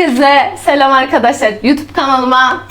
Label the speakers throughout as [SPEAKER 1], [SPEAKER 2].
[SPEAKER 1] Herkese selam arkadaşlar. YouTube kanalıma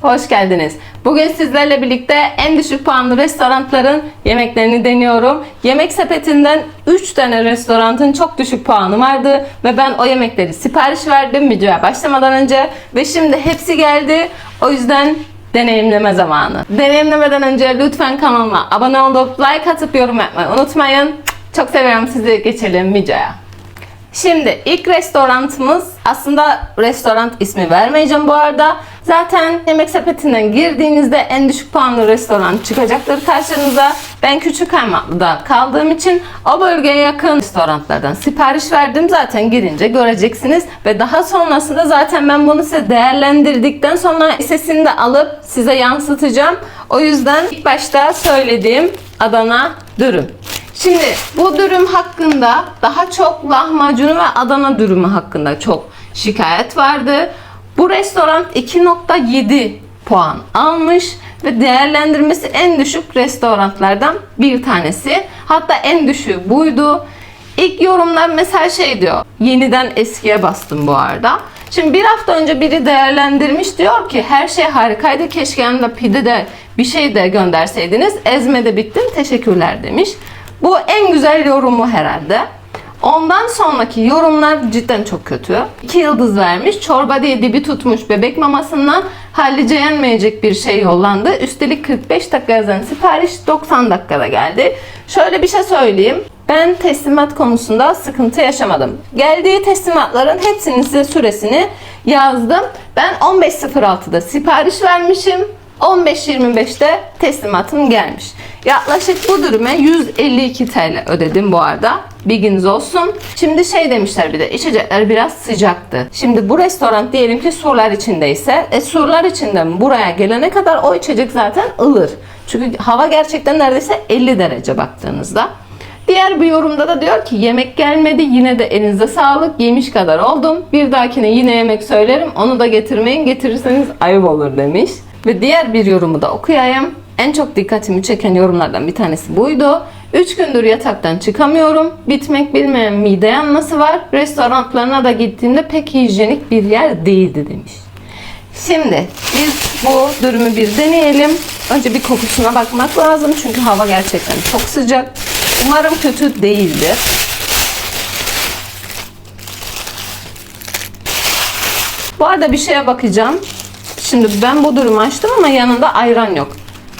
[SPEAKER 1] hoş geldiniz. Bugün sizlerle birlikte en düşük puanlı restoranların yemeklerini deniyorum. Yemek sepetinden 3 tane restoranın çok düşük puanı vardı ve ben o yemekleri sipariş verdim videoya başlamadan önce ve şimdi hepsi geldi. O yüzden deneyimleme zamanı. Deneyimlemeden önce lütfen kanalıma abone olup like atıp yorum yapmayı unutmayın. Çok seviyorum sizi. Geçelim videoya. Şimdi ilk restorantımız aslında restoran ismi vermeyeceğim bu arada. Zaten yemek sepetinden girdiğinizde en düşük puanlı restoran çıkacaktır karşınıza. Ben Küçük Kaymaklı'da kaldığım için o bölgeye yakın restoranlardan sipariş verdim. Zaten girince göreceksiniz ve daha sonrasında zaten ben bunu size değerlendirdikten sonra sesini de alıp size yansıtacağım. O yüzden ilk başta söylediğim Adana dürüm. Şimdi bu dürüm hakkında daha çok lahmacunu ve Adana dürümü hakkında çok şikayet vardı. Bu restoran 2.7 puan almış ve değerlendirmesi en düşük restoranlardan bir tanesi. Hatta en düşüğü buydu. İlk yorumlar mesela şey diyor. Yeniden eskiye bastım bu arada. Şimdi bir hafta önce biri değerlendirmiş diyor ki her şey harikaydı keşke yanında pide de bir şey de gönderseydiniz. Ezme de bittim teşekkürler demiş. Bu en güzel yorumu herhalde. Ondan sonraki yorumlar cidden çok kötü. 2 yıldız vermiş. Çorba diye dibi tutmuş bebek mamasından hallice yenmeyecek bir şey yollandı. Üstelik 45 dakika yazan sipariş 90 dakikada geldi. Şöyle bir şey söyleyeyim. Ben teslimat konusunda sıkıntı yaşamadım. Geldiği teslimatların hepsinin size süresini yazdım. Ben 15.06'da sipariş vermişim. 15.25'te teslimatım gelmiş. Yaklaşık bu dürüme 152 TL ödedim bu arada. Bilginiz olsun. Şimdi şey demişler bir de içecekler biraz sıcaktı. Şimdi bu restoran diyelim ki surlar içindeyse e, surlar içinden buraya gelene kadar o içecek zaten ılır. Çünkü hava gerçekten neredeyse 50 derece baktığınızda. Diğer bir yorumda da diyor ki yemek gelmedi yine de elinize sağlık yemiş kadar oldum. Bir dahakine yine yemek söylerim onu da getirmeyin getirirseniz ayıp olur demiş. Ve diğer bir yorumu da okuyayım. En çok dikkatimi çeken yorumlardan bir tanesi buydu. 3 gündür yataktan çıkamıyorum. Bitmek bilmeyen mide yanması var. Restoranlarına da gittiğimde pek hijyenik bir yer değildi demiş. Şimdi biz bu dürümü bir deneyelim. Önce bir kokusuna bakmak lazım çünkü hava gerçekten çok sıcak. Umarım kötü değildir. Bu arada bir şeye bakacağım. Şimdi ben bu dürümü açtım ama yanında ayran yok.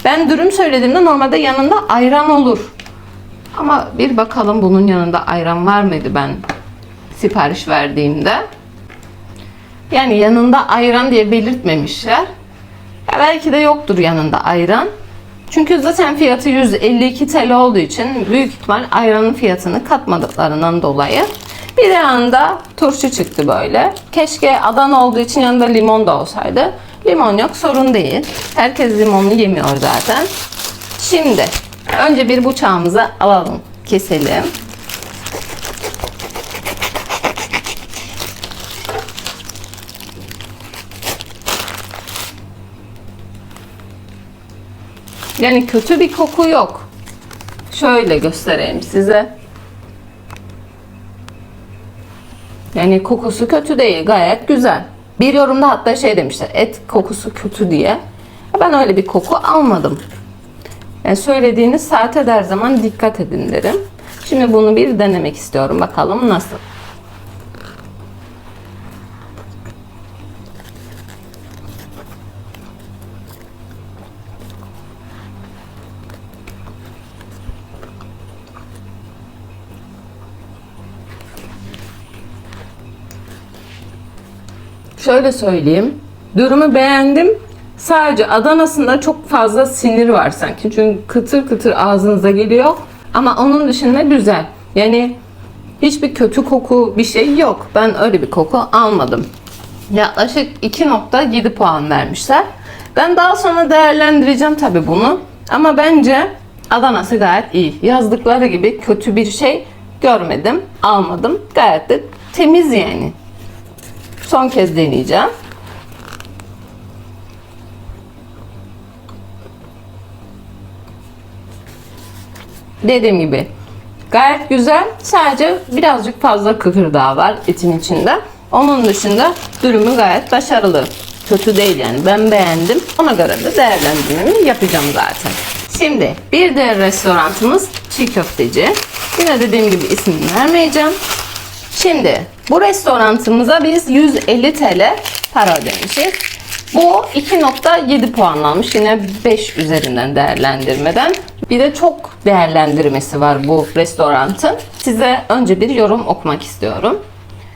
[SPEAKER 1] Ben dürüm söylediğimde normalde yanında ayran olur. Ama bir bakalım bunun yanında ayran var mıydı ben sipariş verdiğimde. Yani yanında ayran diye belirtmemişler. Ya belki de yoktur yanında ayran. Çünkü zaten fiyatı 152 TL olduğu için büyük ihtimal ayranın fiyatını katmadıklarından dolayı bir yanında turşu çıktı böyle. Keşke Adana olduğu için yanında limon da olsaydı. Limon yok sorun değil. Herkes limonlu yemiyor zaten. Şimdi önce bir bıçağımızı alalım. Keselim. Yani kötü bir koku yok. Şöyle göstereyim size. Yani kokusu kötü değil, gayet güzel. Bir yorumda hatta şey demişler, et kokusu kötü diye. Ben öyle bir koku almadım. Yani söylediğiniz saate her zaman dikkat edin derim. Şimdi bunu bir denemek istiyorum. Bakalım nasıl. Şöyle söyleyeyim. Dürümü beğendim. Sadece Adana'sında çok fazla sinir var sanki. Çünkü kıtır kıtır ağzınıza geliyor. Ama onun dışında güzel. Yani hiçbir kötü koku bir şey yok. Ben öyle bir koku almadım. Yaklaşık 2.7 puan vermişler. Ben daha sonra değerlendireceğim tabi bunu. Ama bence Adana'sı gayet iyi. Yazdıkları gibi kötü bir şey görmedim, almadım. Gayet de temiz yani. Son kez deneyeceğim. Dediğim gibi gayet güzel. Sadece birazcık fazla kıkırdağı var etin içinde. Onun dışında dürümü gayet başarılı. Kötü değil yani ben beğendim. Ona göre de değerlendirmemi yapacağım zaten. Şimdi bir diğer restoranımız çiğ köfteci. Yine dediğim gibi ismini vermeyeceğim. Şimdi bu restoranımıza biz 150 TL para ödemişiz. Bu 2.7 puanlanmış. Yine 5 üzerinden değerlendirmeden. Bir de çok değerlendirmesi var bu restoranın. Size önce bir yorum okumak istiyorum.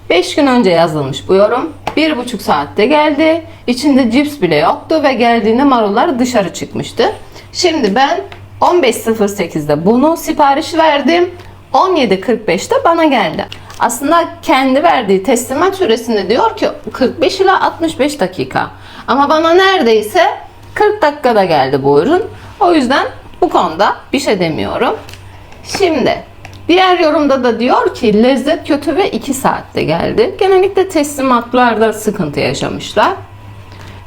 [SPEAKER 1] 5 gün önce yazılmış bu yorum. 1,5 saatte geldi. İçinde cips bile yoktu ve geldiğinde marullar dışarı çıkmıştı. Şimdi ben 15.08'de bunu sipariş verdim. 17.45'te bana geldi. Aslında kendi verdiği teslimat süresinde diyor ki 45 ila 65 dakika. Ama bana neredeyse 40 dakikada geldi bu ürün. O yüzden bu konuda bir şey demiyorum. Şimdi diğer yorumda da diyor ki lezzet kötü ve 2 saatte geldi. Genellikle teslimatlarda sıkıntı yaşamışlar.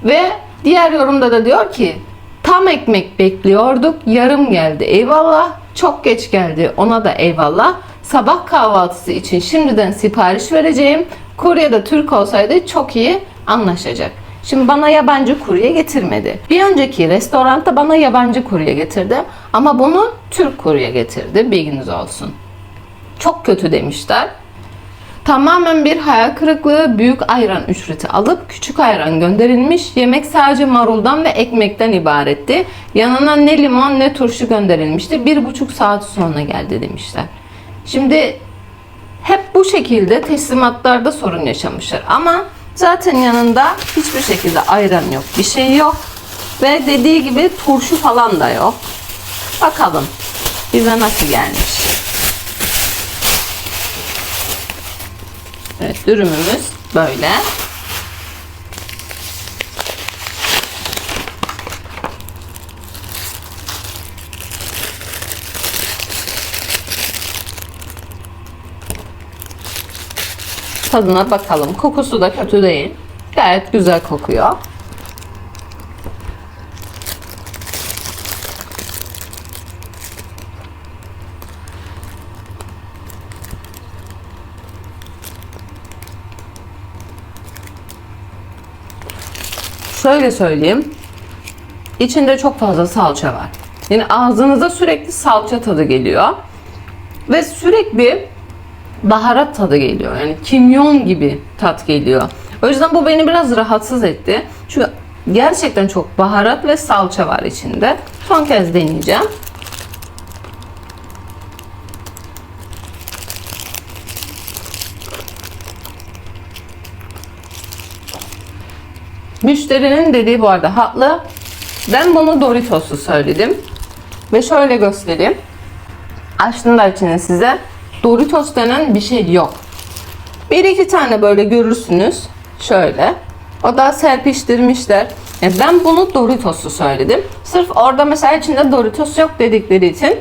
[SPEAKER 1] Ve diğer yorumda da diyor ki tam ekmek bekliyorduk yarım geldi eyvallah çok geç geldi ona da eyvallah sabah kahvaltısı için şimdiden sipariş vereceğim kurye de Türk olsaydı çok iyi anlaşacak. Şimdi bana yabancı kurye getirmedi. Bir önceki restoranda bana yabancı kurye getirdi ama bunu Türk kurye getirdi bilginiz olsun. Çok kötü demişler. Tamamen bir hayal kırıklığı büyük ayran ücreti alıp küçük ayran gönderilmiş. Yemek sadece maruldan ve ekmekten ibaretti. Yanına ne limon ne turşu gönderilmişti. Bir buçuk saat sonra geldi demişler. Şimdi hep bu şekilde teslimatlarda sorun yaşamışlar. Ama zaten yanında hiçbir şekilde ayran yok. Bir şey yok. Ve dediği gibi turşu falan da yok. Bakalım bize nasıl gelmiş. Evet dürümümüz böyle. Tadına bakalım. Kokusu da kötü değil. Gayet güzel kokuyor. Şöyle söyleyeyim. İçinde çok fazla salça var. Yani ağzınıza sürekli salça tadı geliyor. Ve sürekli baharat tadı geliyor. Yani kimyon gibi tat geliyor. O yüzden bu beni biraz rahatsız etti. Çünkü gerçekten çok baharat ve salça var içinde. Son kez deneyeceğim. Müşterinin dediği bu arada haklı. Ben bunu Doritos'u söyledim. Ve şöyle göstereyim. Açtım da içine size. Doritos denen bir şey yok. Bir iki tane böyle görürsünüz. Şöyle. O da serpiştirmişler. Yani ben bunu Doritos'u söyledim. Sırf orada mesela içinde Doritos yok dedikleri için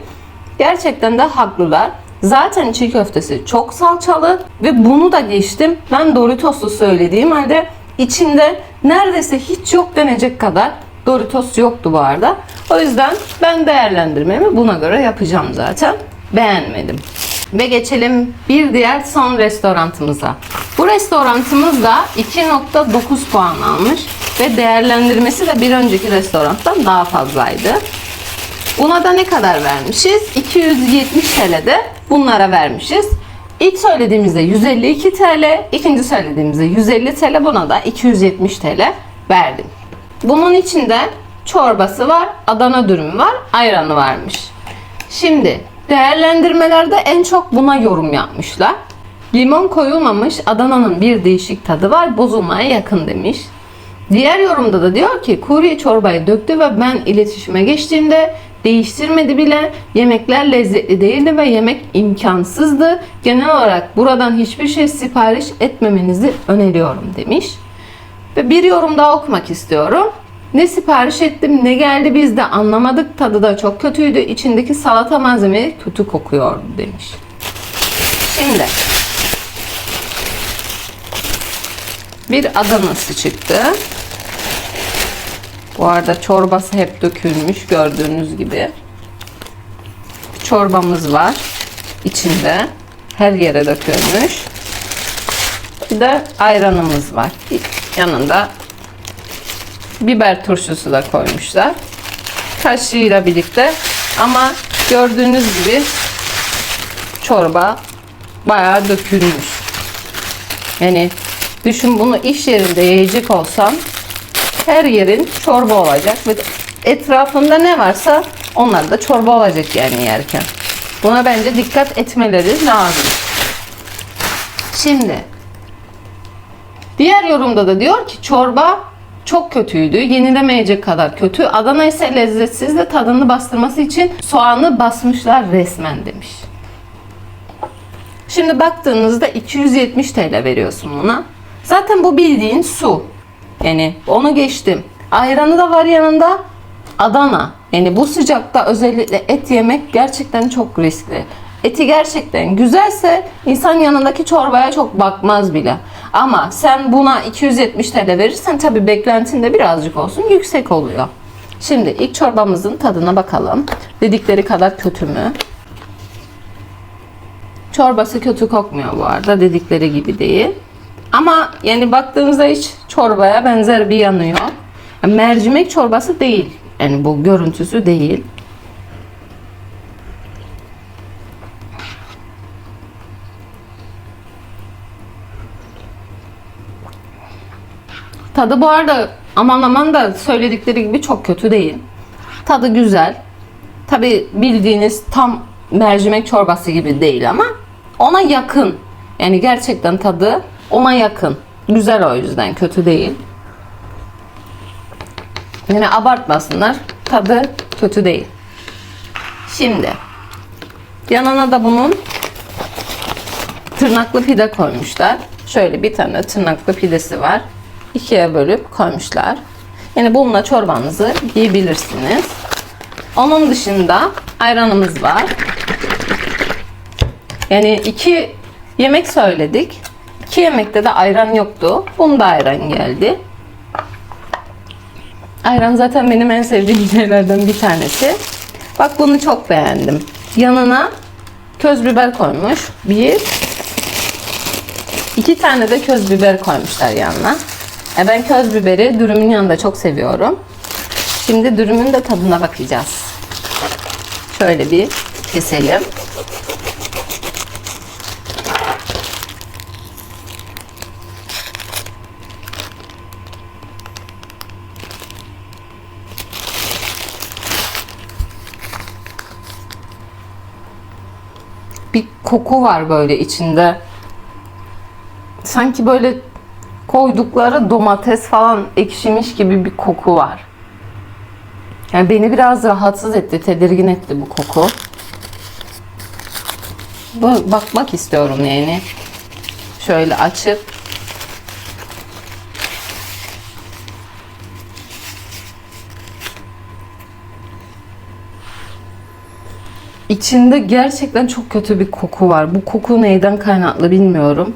[SPEAKER 1] gerçekten de haklılar. Zaten çiğ köftesi çok salçalı ve bunu da geçtim. Ben Doritos'u söylediğim halde içinde neredeyse hiç yok denecek kadar Doritos yoktu bu arada. O yüzden ben değerlendirmemi buna göre yapacağım zaten. Beğenmedim. Ve geçelim bir diğer son restoranımıza. Bu restoranımız da 2.9 puan almış ve değerlendirmesi de bir önceki restorandan daha fazlaydı. Buna da ne kadar vermişiz? 270 TL'de bunlara vermişiz. İlk söylediğimizde 152 TL, ikinci söylediğimizde 150 TL, buna da 270 TL verdim. Bunun içinde çorbası var, Adana dürümü var, ayranı varmış. Şimdi değerlendirmelerde en çok buna yorum yapmışlar. Limon koyulmamış, Adana'nın bir değişik tadı var, bozulmaya yakın demiş. Diğer yorumda da diyor ki kurye çorbayı döktü ve ben iletişime geçtiğimde değiştirmedi bile. Yemekler lezzetli değildi ve yemek imkansızdı. Genel olarak buradan hiçbir şey sipariş etmemenizi öneriyorum demiş. Ve bir yorum daha okumak istiyorum. Ne sipariş ettim ne geldi biz de anlamadık. Tadı da çok kötüydü. İçindeki salata malzemeleri kötü kokuyordu demiş. Şimdi bir Adana'sı çıktı. Bu arada çorbası hep dökülmüş gördüğünüz gibi. Bir çorbamız var içinde. Her yere dökülmüş. Bir de ayranımız var. Yanında biber turşusu da koymuşlar. Kaşığıyla birlikte. Ama gördüğünüz gibi çorba bayağı dökülmüş. Yani düşün bunu iş yerinde yiyecek olsam her yerin çorba olacak ve etrafında ne varsa onlar da çorba olacak yani yerken. Buna bence dikkat etmeleri lazım. Şimdi diğer yorumda da diyor ki çorba çok kötüydü. Yenilemeyecek kadar kötü. Adana ise lezzetsiz de tadını bastırması için soğanı basmışlar resmen demiş. Şimdi baktığınızda 270 TL veriyorsun buna. Zaten bu bildiğin su. Yani onu geçtim. Ayranı da var yanında. Adana. Yani bu sıcakta özellikle et yemek gerçekten çok riskli. Eti gerçekten güzelse insan yanındaki çorbaya çok bakmaz bile. Ama sen buna 270 TL verirsen tabi beklentin de birazcık olsun yüksek oluyor. Şimdi ilk çorbamızın tadına bakalım. Dedikleri kadar kötü mü? Çorbası kötü kokmuyor bu arada dedikleri gibi değil. Ama yani baktığımızda hiç çorbaya benzer bir yanı yok. Yani mercimek çorbası değil. Yani bu görüntüsü değil. Tadı bu arada aman aman da söyledikleri gibi çok kötü değil. Tadı güzel. Tabi bildiğiniz tam mercimek çorbası gibi değil ama ona yakın. Yani gerçekten tadı ona yakın. Güzel o yüzden kötü değil. Yani abartmasınlar. Tadı kötü değil. Şimdi yanına da bunun tırnaklı pide koymuşlar. Şöyle bir tane tırnaklı pidesi var. İkiye bölüp koymuşlar. Yani bununla çorbanızı yiyebilirsiniz. Onun dışında ayranımız var. Yani iki yemek söyledik. İki yemekte de ayran yoktu. Bunda ayran geldi. Ayran zaten benim en sevdiğim şeylerden bir tanesi. Bak bunu çok beğendim. Yanına köz biber koymuş. Bir. iki tane de köz biber koymuşlar yanına. E ben köz biberi dürümün yanında çok seviyorum. Şimdi dürümün de tadına bakacağız. Şöyle bir keselim. bir koku var böyle içinde. Sanki böyle koydukları domates falan ekşimiş gibi bir koku var. Yani beni biraz rahatsız etti, tedirgin etti bu koku. Bakmak istiyorum yani. Şöyle açıp İçinde gerçekten çok kötü bir koku var. Bu koku neyden kaynaklı bilmiyorum.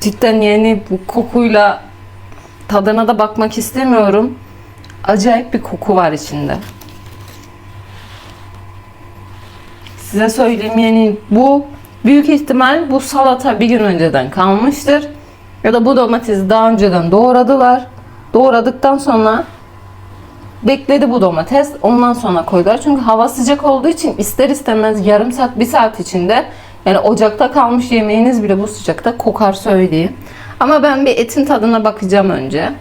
[SPEAKER 1] Cidden yani bu kokuyla tadına da bakmak istemiyorum. Acayip bir koku var içinde. Size söyleyeyim yani bu büyük ihtimal bu salata bir gün önceden kalmıştır. Ya da bu domatesi daha önceden doğradılar. Doğradıktan sonra bekledi bu domates. Ondan sonra koydular. Çünkü hava sıcak olduğu için ister istemez yarım saat, bir saat içinde yani ocakta kalmış yemeğiniz bile bu sıcakta kokar söyleyeyim. Ama ben bir etin tadına bakacağım önce.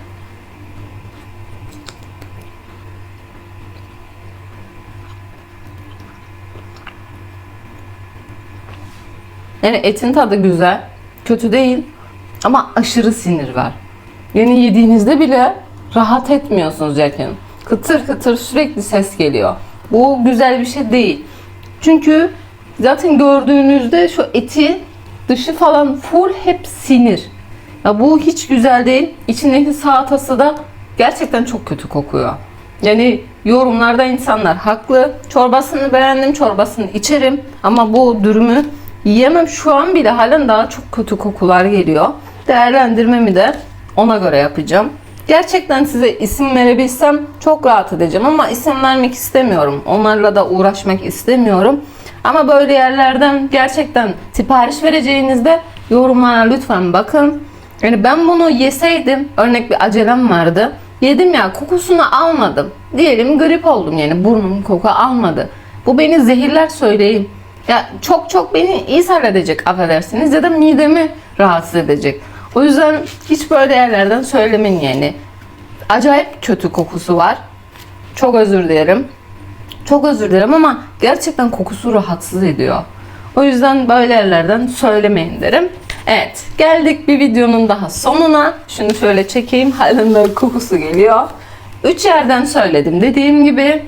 [SPEAKER 1] Yani etin tadı güzel. Kötü değil. Ama aşırı sinir var. Yani yediğinizde bile rahat etmiyorsunuz yerken. Kıtır kıtır sürekli ses geliyor. Bu güzel bir şey değil. Çünkü zaten gördüğünüzde şu eti dışı falan full hep sinir. Ya bu hiç güzel değil. İçindeki salatası da gerçekten çok kötü kokuyor. Yani yorumlarda insanlar haklı. Çorbasını beğendim, çorbasını içerim. Ama bu dürümü yiyemem. Şu an bile halen daha çok kötü kokular geliyor. Değerlendirmemi de ona göre yapacağım. Gerçekten size isim verebilsem çok rahat edeceğim ama isim vermek istemiyorum. Onlarla da uğraşmak istemiyorum. Ama böyle yerlerden gerçekten sipariş vereceğinizde yorumlara lütfen bakın. Yani ben bunu yeseydim, örnek bir acelem vardı. Yedim ya kokusunu almadım. Diyelim grip oldum yani burnum koku almadı. Bu beni zehirler söyleyeyim. Ya çok çok beni ishal edecek affedersiniz ya da midemi rahatsız edecek. O yüzden hiç böyle yerlerden söylemeyin yani. Acayip kötü kokusu var. Çok özür dilerim. Çok özür dilerim ama gerçekten kokusu rahatsız ediyor. O yüzden böyle yerlerden söylemeyin derim. Evet geldik bir videonun daha sonuna. Şunu şöyle çekeyim böyle kokusu geliyor. Üç yerden söyledim dediğim gibi.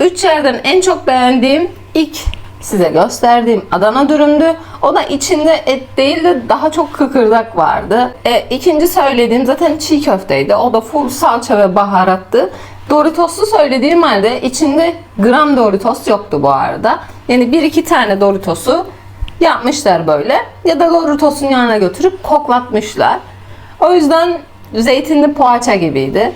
[SPEAKER 1] Üç yerden en çok beğendiğim ilk size gösterdiğim Adana dürümdü. O da içinde et değil de daha çok kıkırdak vardı. E, ikinci söylediğim zaten çiğ köfteydi. O da full salça ve baharattı. Doritos'u söylediğim halde içinde gram Doritos yoktu bu arada. Yani bir iki tane Doritos'u yapmışlar böyle. Ya da Doritos'un yanına götürüp koklatmışlar. O yüzden zeytinli poğaça gibiydi.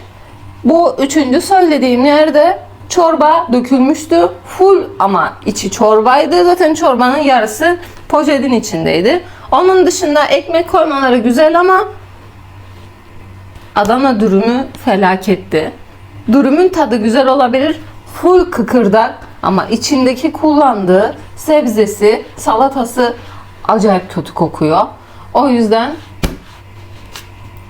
[SPEAKER 1] Bu üçüncü söylediğim yerde çorba dökülmüştü. Full ama içi çorbaydı. Zaten çorbanın yarısı poşetin içindeydi. Onun dışında ekmek koymaları güzel ama Adana dürümü felaketti. Dürümün tadı güzel olabilir. Full kıkırdak ama içindeki kullandığı sebzesi, salatası acayip kötü kokuyor. O yüzden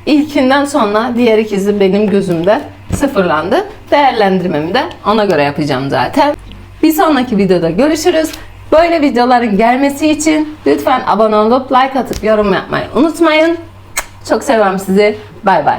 [SPEAKER 1] ilkinden sonra diğer ikisi benim gözümde sıfırlandı. Değerlendirmemi de ona göre yapacağım zaten. Bir sonraki videoda görüşürüz. Böyle videoların gelmesi için lütfen abone olup like atıp yorum yapmayı unutmayın. Çok seviyorum sizi. Bay bay.